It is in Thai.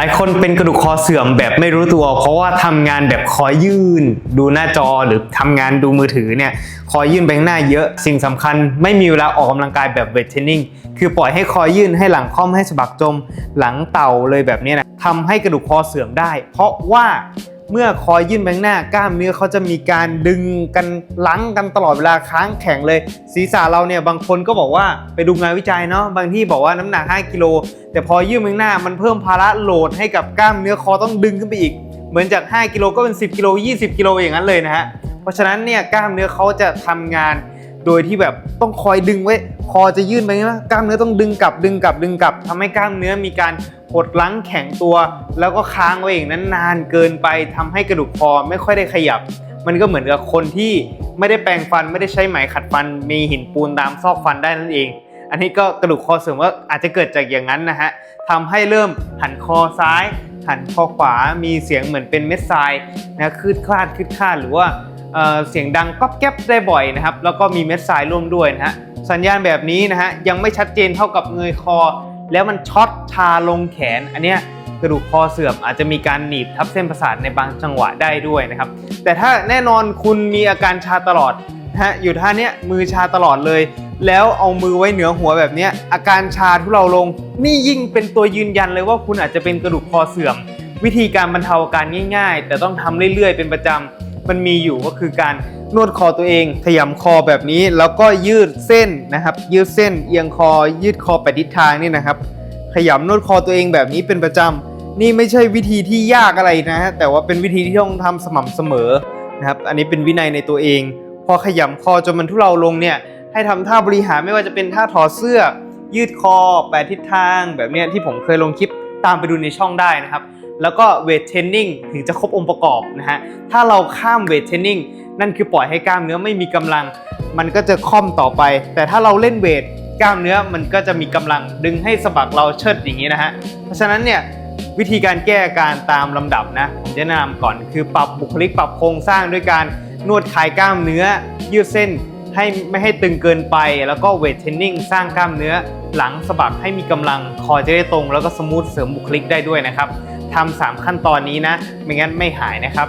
หลายคนเป็นกระดูกคอเสื่อมแบบไม่รู้ตัว เพราะว่าทำงานแบบคอยื่น ดูหน้าจอหรือทำงานดูมือถือเนี่ยคอยื่นไปข้างหน้าเยอะ สิ่งสำคัญไม่มีเวลาออกกำลังกายแบบเวทเทรนนิ่งคือปล่อยให้คอยื่นให้หลังค่อมให้สะบักจม หลังเต่าเลยแบบนี้นะทำให้กระดูกคอเสื่อมได้ เพราะว่า เมื่อคอยยื่นไปข้างหน้ากล้ามเนื้อเขาจะมีการดึงกันลังกันตลอดเวลาค้างแข็งเลย ศีรษะเราเนี่ยบางคนก็บอกว่าไปดูงานวิจัยเนาะบางที่บอกว่าน้ำหนัก 5 กิโล แต่พอยื่นไปข้างหน้ามันเพิ่มภาระโหลดให้กับกล้ามเนื้อคอต้องดึงขึ้นไปอีก เหมือนจาก 5 กิโลก็เป็น 10 กิโล 20 กิโลอย่างนั้นเลยนะฮะเพราะฉะนั้นเนี่ยกล้ามเนื้อเขาจะทำงาน โดยที่แบบต้องคอยดึงไว้ คอจะยื่นไปใช่ไหมกล้ามเนื้อต้องดึงกลับดึงกลับดึงกลับทำให้กล้ามเนื้อมีการ หดลังแข็งตัว แล้วก็ค้างไว้อย่างนั้นนานเกินไปทำให้กระดูกคอไม่ค่อยได้ขยับ มันก็เหมือนกับคนที่ไม่ได้แปรงฟันไม่ได้ใช้ไหมขัดฟัน มีหินปูนตามซอกฟันได้นั่นเอง อันนี้ก็กระดูกคอเสื่อมว่าอาจจะเกิดจากอย่างนั้นนะฮะทำให้เริ่มหันคอซ้าย หันคอขวามีเสียงเหมือนเป็นเม็ดทรายนะคืดคลาดคืดคลาดหรือว่าเเสียงดังก๊อบแก๊บได้บ่อยนะครับ แล้วก็มีเม็ดทรายร่วมด้วยนะฮะสัญญาณแบบนี้นะฮะยังไม่ชัดเจนเท่ากับเงยคอ แล้วมันช็อตชาลงแขน อันเนี้ยกระดูกคอเสื่อมอาจจะมีการหนีบทับเส้นประสาทในบางจังหวะได้ด้วยนะครับ แต่ถ้าแน่นอนคุณมีอาการชาตลอดนะฮะอยู่ท่าเนี้ยมือชาตลอดเลย แล้วเอามือไว้เหนือหัวแบบนี้อาการชาทุเลาลง นี่ยิ่งเป็นตัวยืนยันเลยว่าคุณอาจจะเป็นกระดูกคอเสื่อม วิธีการบรรเทาอาการง่าย ๆ แต่ต้องทำเรื่อยๆ เป็นประจำ มันมีอยู่ก็คือการนวดคอตัวเองขยำคอแบบนี้ แล้วก็ยืดเส้นนะครับ ยืดเส้นเอียงคอ ยืดคอไปทิศทางนี่นะครับ ขยำนวดคอตัวเองแบบนี้เป็นประจำนี่ไม่ใช่วิธีที่ยากอะไรนะฮะแต่ว่าเป็นวิธีที่ต้องทำสม่ำเสมอนะครับอันนี้เป็นวินัยในตัวเอง พอขยำคอจนมันทุเลาลงเนี่ยให้ทำท่าบริหารไม่ว่าจะเป็นท่าถอดเสื้อ ยืดคอแปดทิศทางแบบเนี้ยที่ผมเคยลงคลิปตามไปดูในช่องได้นะครับ แล้วก็เวทเทรนนิ่งถึงจะครบองค์ประกอบนะฮะ ถ้าเราข้ามเวทเทรนนิ่งนั่นคือปล่อยให้กล้ามเนื้อไม่มีกำลัง มันก็จะค่อมต่อไป แต่ถ้าเราเล่นเวทกล้ามเนื้อมันก็จะมีกำลังดึงให้สะบักเราเชิดอย่างนี้นะฮะ เพราะฉะนั้นเนี่ยวิธีการแก้อาการตามลำดับนะผมจะแนะนำก่อนคือปรับบุคลิกปรับโครงสร้างด้วยการนวดคลายกล้ามเนื้อ ยืดเส้นให้ไม่ให้ตึงเกินไป แล้วก็เวทเทรนนิ่งสร้างกล้ามเนื้อ หลังสะบักให้มีกำลังคอจะได้ตรง แล้วก็สมูทเสริมบุคลิกได้ด้วยนะครับ ทำสามขั้นตอนนี้นะ ไม่งั้นไม่หายนะครับ